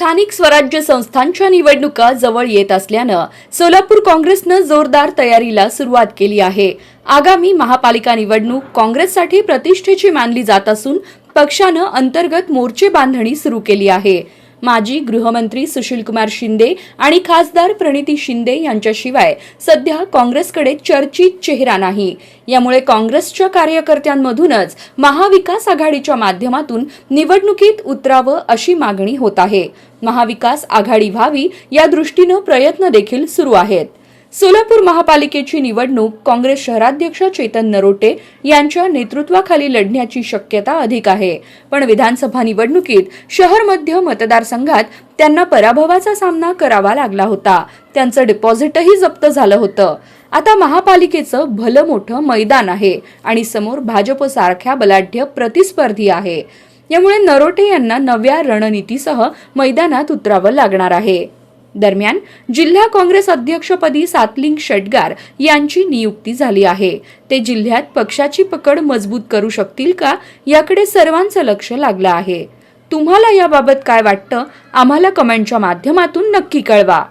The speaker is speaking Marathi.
स्थानिक स्वराज्य संस्थांच्या निवडणुका जवळ येत असल्यानं सोलापूर काँग्रेसनं जोरदार तयारीला सुरुवात केली आहे. आगामी महापालिका निवडणूक काँग्रेससाठी प्रतिष्ठेची मानली जात असून पक्षानं अंतर्गत मोर्चे बांधणी सुरू केली आहे. माजी गृहमंत्री सुशीलकुमार शिंदे आणि खासदार प्रणिती शिंदे यांच्याशिवाय सध्या काँग्रेसकडे चर्चित चेहरा नाही. यामुळे काँग्रेसच्या कार्यकर्त्यांमधूनच महाविकास आघाडीच्या माध्यमातून निवडणुकीत उतरावं अशी मागणी होत आहे. महाविकास आघाडी व्हावी या दृष्टीनं प्रयत्न देखील सुरू आहेत. सोलापूर महापालिकेची निवडणूक काँग्रेस शहराध्यक्ष चेतन नरोटे यांच्या नेतृत्वाखाली लढण्याची शक्यता अधिक आहे. पण विधानसभा निवडणुकीत शहर मध्य मतदारसंघात त्यांना पराभवाचा सामना करावा लागला होता. त्यांचं डिपॉझिटही जप्त झालं होतं. आता महापालिकेचं भलं मोठं मैदान आहे आणि समोर भाजपसारख्या बलाढ्य प्रतिस्पर्धी आहे. यामुळे नरोटे यांना नव्या रणनीतीसह मैदानात उतरावं लागणार आहे. दरम्यान जिल्हा काँग्रेस अध्यक्षपदी सातलिंग शेटगार यांची नियुक्ती झाली आहे. ते जिल्ह्यात पक्षाची पकड मजबूत करू शकतील का याकडे सर्वांचं लक्ष लागलं आहे. तुम्हाला याबाबत काय वाटतं? आम्हाला कमेंटच्या माध्यमातून नक्की कळवा.